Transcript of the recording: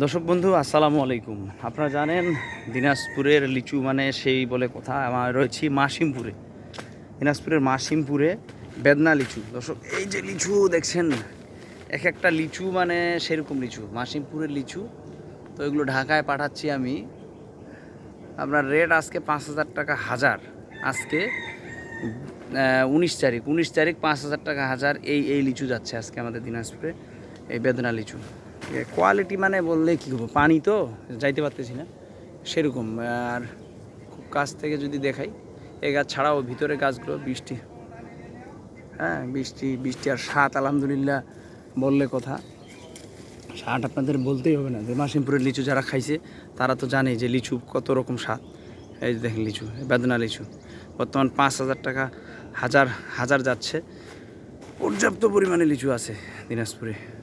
দর্শক বন্ধু, আসসালামু আলাইকুম। আপনারা জানেন, দিনাজপুরের লিচু মানে সেই বলে কথা, আমার রয়েছি মাসিমপুরে। দিনাজপুরের মাসিমপুরে বেদনা লিচু। দর্শক, এই যে লিচু দেখছেন, এক একটা লিচু মানে সেরকম লিচু, মাসিমপুরের লিচু। তো এগুলো ঢাকায় পাঠাচ্ছি আমি। আপনার রেট আজকে পাঁচ হাজার টাকা হাজার। আজকে উনিশ তারিখ উনিশ তারিখ পাঁচ হাজার টাকা হাজার এই এই লিচু যাচ্ছে আজকে আমাদের দিনাজপুরে, এই বেদনা লিচু। কোয়ালিটি মানে বললে কী করব? পানি তো, যাইতে পারতেছি না। সেরকম, আর খুব কাছ থেকে যদি দেখাই এই গাছ ছাড়াও ভিতরে গাছগুলো বৃষ্টি। হ্যাঁ বৃষ্টি বৃষ্টি আর সাত, আলহামদুলিল্লাহ, বললে কথা। স্বাদ আপনাদের বলতেই হবে না। যে মাসিমপুরের লিচু যারা খাইছে, তারা তো জানে যে লিচু কত রকম স্বাদ। এই দেখেন লিচু, বেদনা লিচু। বর্তমান পাঁচ হাজার টাকা, হাজার হাজার যাচ্ছে। পর্যাপ্ত পরিমাণে লিচু আছে দিনাজপুরে।